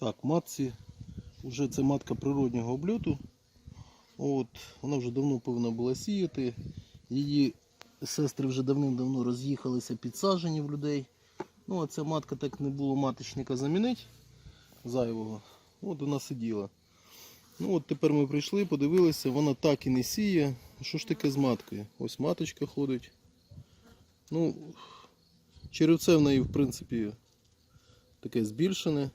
Так, матці, вже це матка природнього обльоту. От, вона вже давно повинна була сіяти. Її сестри вже давним-давно роз'їхалися підсаджені в людей. Ну, а ця матка так не було маточника замінити зайвого. От вона сиділа. Ну от тепер ми прийшли, подивилися, вона так і не сіє. Що ж таке з маткою? Ось маточка ходить. Ну, черевце в неї, в принципі, таке збільшене.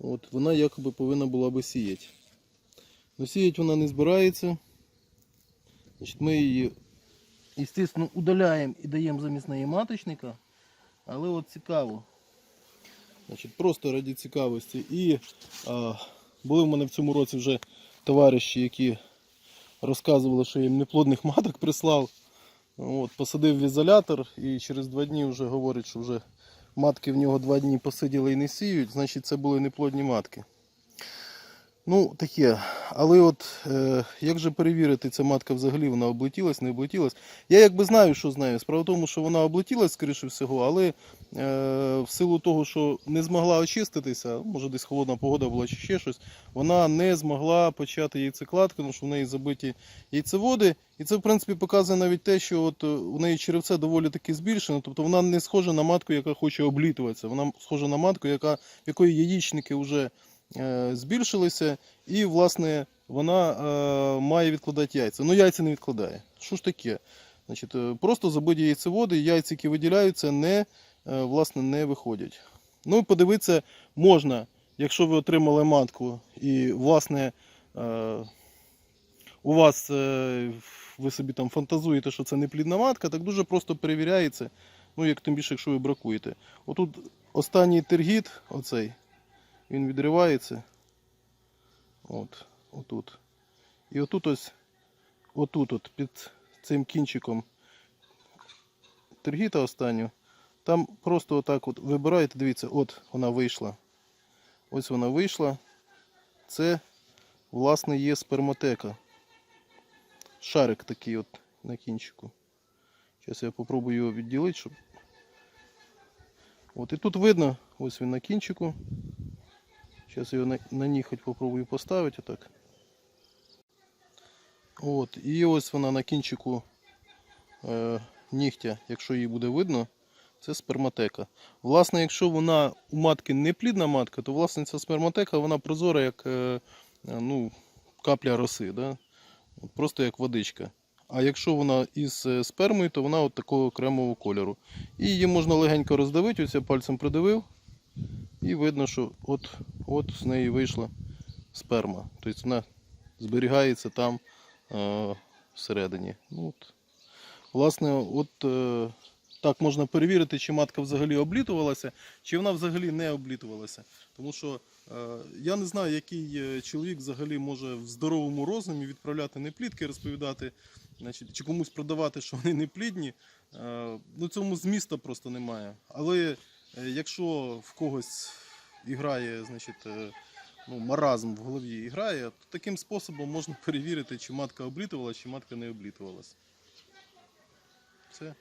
От вона якоби повинна була би сіяти. Но сіять вона не збирається. Значить, ми її, звісно, удаляємо і даємо замість неї маточника. Але от цікаво. Значить, просто раді цікавості. І а, були в мене в цьому році вже товариші, які розказували, що їм неплодних маток прислав. От, посадив в ізолятор і через два дні вже говорять, що вже матки в нього два дні посиділи і не сіють, значить це були неплодні матки. Ну, таке. Але от е, як же перевірити, ця матка взагалі вона облетілась, не облетілась? Я якби знаю, що з нею. Справа в тому, що вона облетілась, скоріше всього, але е, в силу того, що не змогла очиститися, може десь холодна погода була чи ще щось, вона не змогла почати яйцекладку, тому що в неї забиті яйцеводи. І це, в принципі, показує навіть те, що от е, у неї черевце доволі таки збільшено, тобто вона не схожа на матку, яка хоче облітуватися. Вона схожа на матку, яка, якої яєчники вже збільшилися, і, власне, вона е, має відкладати яйця. Ну, яйця не відкладає. Що ж таке? Значить, е, просто забиті яйцеводи, яйця, які виділяються, не, е, власне, не виходять. Ну, подивитися можна, якщо ви отримали матку і, власне, е, у вас е, ви собі там фантазуєте, що це не плідна матка, так дуже просто перевіряється. Ну, як тим більше, якщо ви бракуєте. Отут останній тергіт, оцей, він відривається. От, отут. І отут ось, отут, от, під цим кінчиком тергіта останню. Там просто отак от вибираєте, дивіться, от вона вийшла. Ось вона вийшла. Це, власне, є спермотека. Шарик такий от на кінчику. Зараз я попробую його відділити, щоб. От і тут видно, ось він на кінчику. Зараз його на, на ніготь попробую поставити отак. От, і ось вона на кінчику е, нігтя, якщо її буде видно, це сперматека. Власне, якщо вона у матки не плідна матка, то власне ця сперматека вона прозора, як е, е, ну, капля роси, да? просто як водичка. А якщо вона із е, спермою, то вона от такого кремового кольору. І її можна легенько роздавити, ось я пальцем придавив, і видно, що от, от з неї вийшла сперма. Тобто вона зберігається там е, всередині. Ну, от. Власне, от е, так можна перевірити, чи матка взагалі облітувалася, чи вона взагалі не облітувалася. Тому що е, я не знаю, який е, чоловік взагалі може в здоровому розумі відправляти неплідки, розповідати, значить, чи комусь продавати, що вони неплідні. Е, ну, цьому змісту просто немає. Але е, якщо в когось іграє, значить. е, ну, маразм в голові і грає, то таким способом можна перевірити, чи матка облітувалась, чи матка не облітувалась. Все.